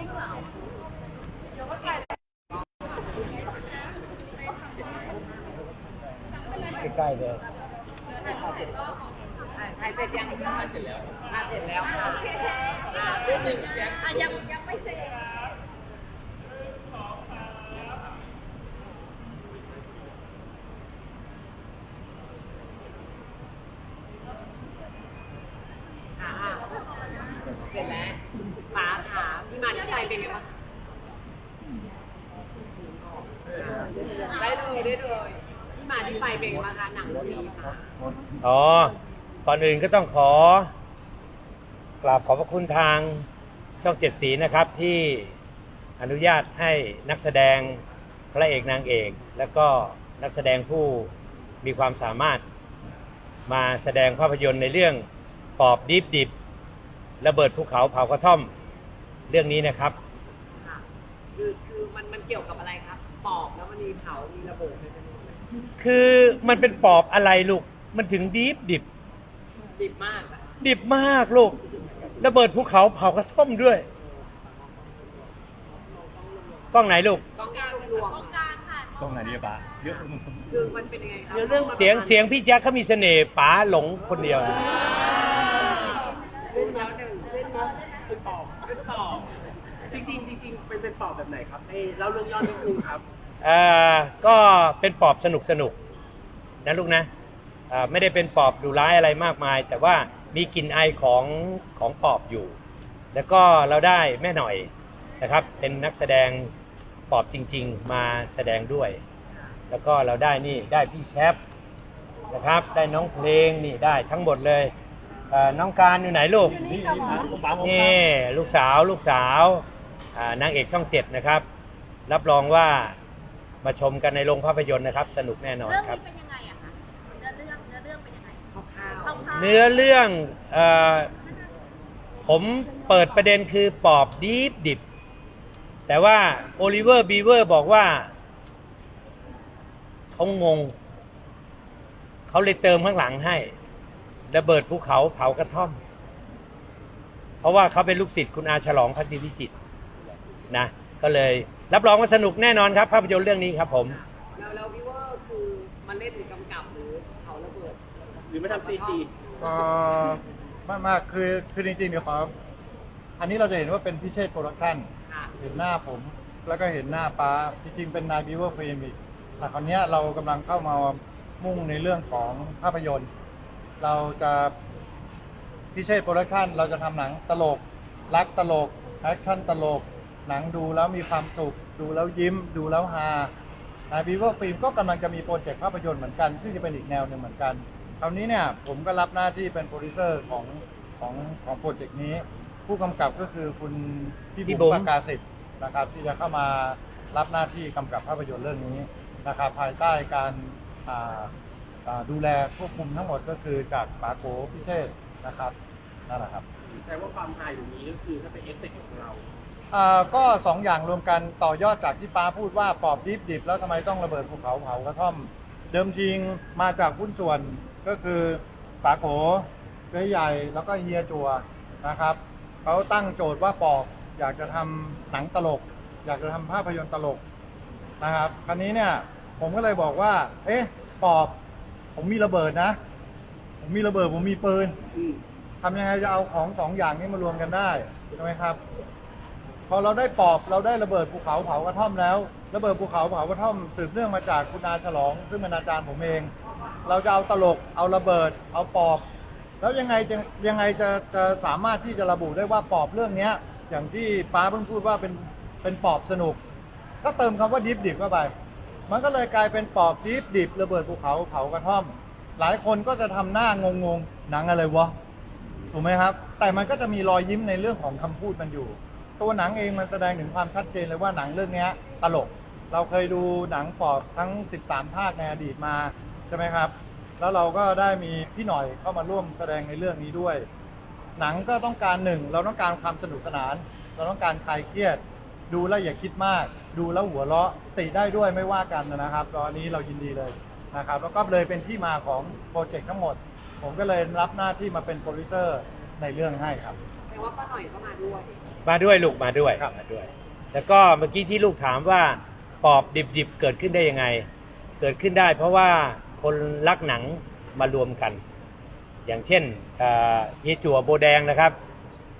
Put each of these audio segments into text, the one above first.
ใกล้ๆเลยถ่ายเสร็จยังถ่ายเสร็จแล้วถ่ายเสร็จแล้วค่ะอ่าอะยังยังไม่เสร็จ อ่าอ่าเสร็จแล้วป๋าถามที่มาที่ไปเป็นไงบ้างได้ เลยได้เลยที่มาที่ไปเป็นไงบ้างคะหนังเรื่องนี้ค่ะอ๋อ ก่อนอื่นก็ต้องขอกราบขอบพระคุณทางช่องเจ็ดสีนะครับที่อนุญาตให้นักแสดงพระเอกนางเอก แล้วก็นักแสดงผู้มีความสามารถมาแสดงภาพยนตร์ในเรื่องปอบดิบดิบระเบิดภูเขาเผากระท่อมเรื่องนี้นะครับ ค่ะคือคือมันมันเกี่ยวกับอะไรครับ ปอบแล้วมันมีเผา มีระเบิดอะไรกันหมดเลยคือมันเป็นปอบอะไรลูก มันถึงดิบดิบ ดิบมากอะดิบมากลูก ระเบิดภูเขาเผากระท่อมด้วย กล้องไหนลูกกองกลางรวมตรงกลางค่ะตรงไหนดีปะเยอะคือมันเป็นยังไงครับเสียงเสียงพี่แจ๊คเขามีเสน่ห์ป๋าหลงคนเดียว เส้นแล้วหนึ่งเส้นแล้วเป็นปอบเป็นปอบ จริง ๆจริงๆเป็นเป็นปอบแบบไหนครับให้เล่าเรื่องย่อนิดนึงครับเอ่อก็เป็นปอบสนุกสนุกนะลูกนะเอ่อไม่ได้เป็นปอบดุร้ายอะไรมากมาย แต่ว่ามีกลิ่นไอของของปอบอยู่ แล้วก็เราได้แม่หน่อยนะครับ เป็นนักแสดงปอบจริง ๆ มาแสดงด้วย แล้วก็เราได้นี่ได้พี่แชปนะครับได้น้องเพลงนี่ได้ทั้งหมดเลยเอ่อน้องการอยู่ไหนลูก นี่นี่นะผมปั๊มผมปั๊มนี่ลูกสาวลูกสาวอ่า นางเอกช่องเจ็ดนะครับ รับรองว่ามาชมกันในโรงภาพยนตร์นะครับ สนุกแน่นอนเรื่องครับ นี้เป็นยังไงอะคะเนื้อเรื่องเนื้อเรื่องเป็นยังไงคร่าวคร่าวๆเนื้อเรื่องเออผมเปิดประเด็นคือปอบดิบดิบ แต่ว่าโอลิเวอร์บีเวอร์บอกว่าเขางง เขาเลยเติมข้างหลังให้ระเบิดภูเขาเผากระท่อม เพราะว่าเขาเป็นลูกศิษย์คุณอาฉลองพักดีพิจิตร นะก็เลยรับรองว่าสนุกแน่นอนครับ ภาพยนตร์เรื่องนี้ครับผมๆแล้วแล้ววิเวอร์คือมาเล่นหรือกำกับหรือเผาระเบิดหรือไม่ทำซีจีเอ่อมากมากคือคือจริงๆเดี๋ยวขออันนี้เราจะเห็นว่าเป็นพิเชษโปรดักชั่นค่ะเห็นหน้าผม แล้วก็เห็นหน้าป้าจริงๆเป็นนายบิวเวอร์ฟิล์มอีกแต่คราวเนี้ยเรากำลังเข้ามามุ่งในเรื่องของภาพยนตร์ เราจะพิเชษโปรดักชั่นเราจะทำหนังตลก รักตลกแอคชั่นตลก หนังดูแล้วมีความสุข ดูแล้วยิ้ม ดูแล้วฮานายบิวเวอร์ฟิล์มก็กำลังจะมีโปรเจกต์ภาพยนตร์เหมือนกัน ซึ่งจะเป็นอีกแนวหนึ่งเหมือนกัน คราวนี้เนี่ยผมก็รับหน้าที่เป็นโปรดิวเซอร์ของของของโปรเจกต์นี้ ผู้กำกับก็คือคุณพี่พี่บุ๋บุ๋มมปากาสิทธิ์นะครับ ที่จะเข้ามารับหน้าที่กำกับภาพยนตร์เรื่องนี้นะครับภายใต้การอ่าอ่าดูแลควบคุมทั้งหมดก็คือจากปาโกพิเชษฐ์นะครับนั่นแหละครับแสดงว่าความไฮตรงนี้ก็คือถ้าเป็นเอฟเฟกต์ของเรา อ่าก็สองอย่างรวมกันต่อยอดจากที่ป้าพูดว่าปอบดิบดิบแล้วทำไมต้องระเบิดภูเขาเผากระท่อม เดิมทีมาจากหุ้นส่วนก็คือปาโขเจ๊ใหญ่แล้วก็เฮียจัวนะครับเขาตั้งโจทย์ว่าปอบอยากจะทำหนังตลก อยากจะทำภาพยนตร์ตลกนะครับคราวนี้เนี่ยผมก็เลยบอกว่า เอ๊ะปอบ ผมมีระเบิดนะ ผมมีระเบิดผมมีปืน อืม ทำยังไงจะเอาของสองอย่างนี้มารวมกันได้ใช่ไหมครับ พอเราได้ปอบเราได้ระเบิดภูเขาเผากระท่อมแล้ว ระเบิดภูเขาเผากระท่อมสืบเนื่องมาจากคุณอาฉลอง ซึ่งเป็นอาจารย์ผมเอง เราจะเอาตลกเอาระเบิด เอาปอบ แล้วยังไงจะยังไงจะจะสามารถที่จะระบุได้ว่าปอบเรื่องเนี้ย อย่างที่ป้าเพิ่งพูดว่าเป็นเป็นปอบสนุก ก็เติมคำว่าดิบดิบเข้าไป มันก็เลยกลายเป็นปอบดิบดิบระเบิดภูเขาเผากระท่อม หลายคนก็จะทำหน้างงงหนังอะไรวะถูกไหมครับ แต่มันก็จะมีรอยยิ้มในเรื่องของคำพูดมันอยู่ ตัวหนังเองมันแสดงถึงความชัดเจนเลยว่าหนังเรื่องนี้ตลก เราเคยดูหนังปอบทั้ง 13 ภาคในอดีตมาใช่ไหมครับ แล้วเราก็ได้มีพี่หน่อยเข้ามาร่วมแสดงในเรื่องนี้ด้วย หนังก็ต้องการหนึ่งเราต้องการความสนุกสนาน เราต้องการคลายเครียด ดูแล้วอย่าคิดมาก ดูแล้วหัวเราะติได้ด้วยไม่ว่ากันนะครับตอนนี้เรายินดีเลยนะครับแล้วก็เลยเป็นที่มาของโปรเจกต์ทั้งหมด ผมก็เลยรับหน้าที่มาเป็นโปรดิวเซอร์ในเรื่องให้ครับ แต่ว่าป้าหน่อยก็มาด้วย มาด้วยลูกมาด้วยมาด้วย แล้วก็เมื่อกี้ที่ลูกถามว่าปอบดิบๆเกิดขึ้นได้ยังไง เกิดขึ้นได้ เพราะว่าคนรักหนังมารวมกัน อย่างเช่นเอ่อเยจัวโบแดงนะครับ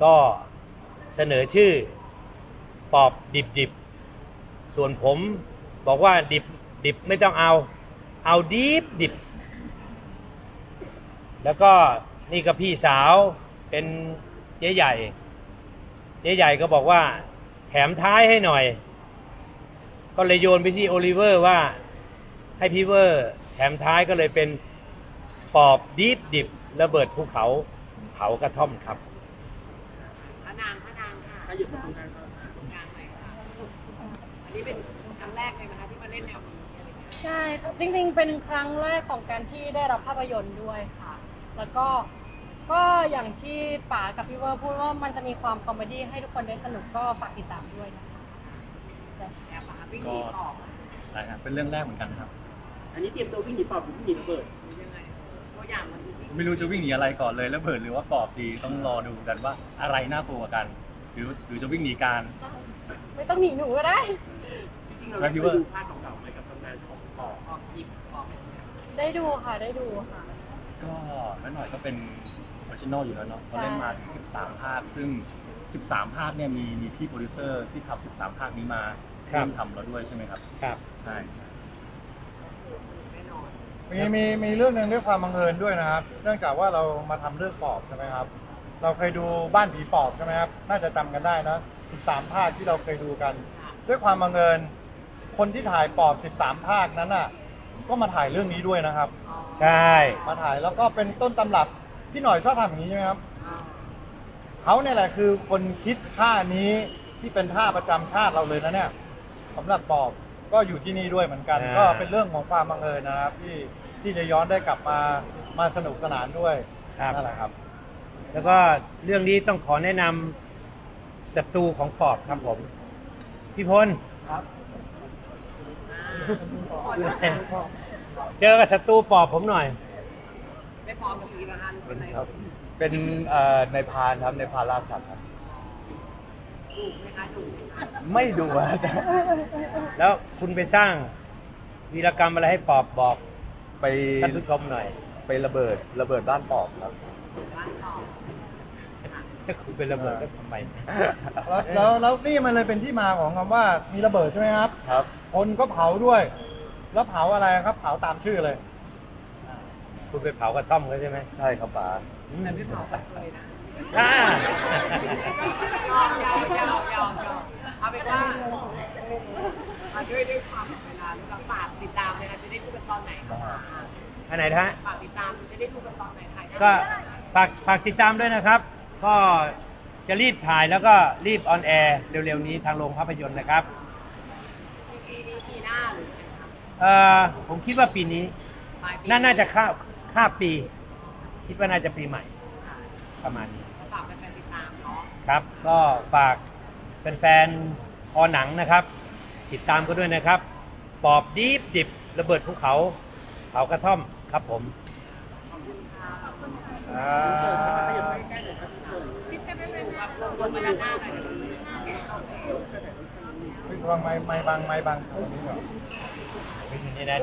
ก็เสนอชื่อปอบดิบๆ ส่วนผมบอกว่าดิบดิบไม่ต้องเอา เอาดิบดิบ แล้วก็นี่ก็พี่สาวเป็น เจ๊ใหญ่ เจ๊ใหญ่ก็บอกว่าแถมท้ายให้หน่อย ก็เลยโยนไปที่โอลิเวอร์ว่าให้พี่เวอร์แถมท้ายก็เลยเป็นปอบดิบดิบระเบิดภูเขาเผากระท่อมครับพระนางพระนางค่ะถ้าอยู่ตรงกลางครับตรงกลางหน่อยค่ะ อันนี้เป็นครั้งแรกเลยนะคะที่มาเล่นแนวนี้อะไรอย่างเงี้ยใช่ จริงๆ เป็นครั้งแรกของการที่ได้รับภาพยนตร์ด้วยค่ะ แล้วก็ ก็อย่างที่ป๋ากับพี่เวอร์พูดว่ามันจะมีความคอมเมดี้ให้ทุกคนได้สนุกก็ฝากติดตามด้วยนะคะแอบมาวิ่งหนีปอบใช่ครับเป็นเรื่องแรกเหมือนกันครับ อันนี้เตรียมตัววิ่งหนีปอบหรือวิ่งหนีระเบิดหรือยังไงตัวอย่างมันดูวิ่งไม่รู้จะวิ่งหนีอะไรก่อนเลยแล้วเบิดหรือว่าปอบดีต้องรอดูกันว่าอะไรน่ากลัวกว่ากัน หรือหรือจะวิ่งหนีการ ไม่ต้องหนีหนูก็ได้ จริงๆเราครับได้พี่ไปว่าดูภาคเก่าๆไหมกับตำนานของปอบปอบหยิบปอบได้ดูค่ะได้ดูค่ะ ก็แม่หน่อยก็เป็น ออริจินอลอยู่แล้วเนาะเขาเล่นมาถึง13 ภาค ซึ่ง 13 ภาคเนี่ยมีมีพี่โปรดิวเซอร์ที่ทำ13 ภาคนี้มาครับเริ่มทำแล้วด้วยใช่ไหมครับ ครับ ใช่แน่นอนมีมีมีเรื่องหนึ่งด้วยความบังเอิญด้วยนะครับ เนื่องจากว่าเรามาทำเรื่องปอบใช่ไหมครับ เราเคยดูบ้านผีปอบใช่ไหมครับ น่าจะจำกันได้นะ 13 ภาคที่เราเคยดูกัน ด้วยความบังเอิญ คนที่ถ่ายปอบ 13 ภาคนั้นน่ะ ก็มาถ่ายเรื่องนี้ด้วยนะครับ ใช่ มาถ่ายแล้วก็เป็นต้นตำรับ พี่หน่อยชอบทำอย่างนี้ใช่ไหมครับเขาเนี่ยแหละคือคนคิดท่านี้ที่เป็นท่าประจำชาติเราเลยนะเนี่ยสำหรับปอบก็อยู่ที่นี่ด้วยเหมือนกัน อ่า ก็เป็นเรื่องของความบังเอิญนะครับ ที่ที่จะย้อนได้กลับมามาสนุกสนานด้วยครับนั่นแหละครับ แล้วก็เรื่องนี้ต้องขอแนะนำศัตรูของปอบครับผมพี่พลครับเจอกับศัตรูปอบผมหน่อย ไม่ปอบผีละคะหรือเป็นอะไรครับ เป็นเอ่อในพรานครับในพรานล่าสัตว์ครับดุไหมคะดุไหมคะไม่ดูอะแล้วคุณไปสร้างวีรกรรมอะไรให้ปอบบอกไปท่านผู้ชมหน่อยไประเบิดระเบิดบ้านปอบครับ บ้านปอบถ้าคุณเป็นระเบิดก็ทำไม แล้วแล้วแล้วนี่มันเลยเป็นที่มาของคำว่ามีระเบิดใช่ไหมครับ ครับ คนก็เผาด้วย แล้วเผาอะไรครับ เผาตามชื่อเลย คุณไปเผากระท่อมเขาใช่ไหมใช่ครับป๋าแต่ไม่เผาแบบเลยนะอ่า ยอมยอมยอมยอมยอมเอาเป็นว่ามาด้วยด้วยความเวลาเราฝากติดตามเลยค่ะจะได้ดูกันตอนไหนคะอันไหนท่ะฝากติดตามจะได้ดูกันตอนไหนถ่ายได้ก็ฝากฝากติดตามด้วยนะครับ ก็จะรีบถ่ายแล้วก็รีบออนแอร์เร็วๆนี้ทางโรงภาพยนตร์นะครับปีนี้ปีหน้าหรือไงคะเอ่อผมคิดว่าปีนี้ปลายปีน่าน่าจะข้า ข้ามปี คิดว่าน่าจะปีใหม่ค่ะประมาณนี้ ฝากแฟนๆติดตามเนาะครับ ก็ฝากแฟนๆออหนังนะครับ ติดตามก็ด้วยนะครับ ปอบดีบดิบระเบิดภูเขาเผากระท่อมครับผมอ่าลงมาด้านหน้าหน่อยวางไม้ไม้บังไม้บังตรงนี้ก่อนนี่นะ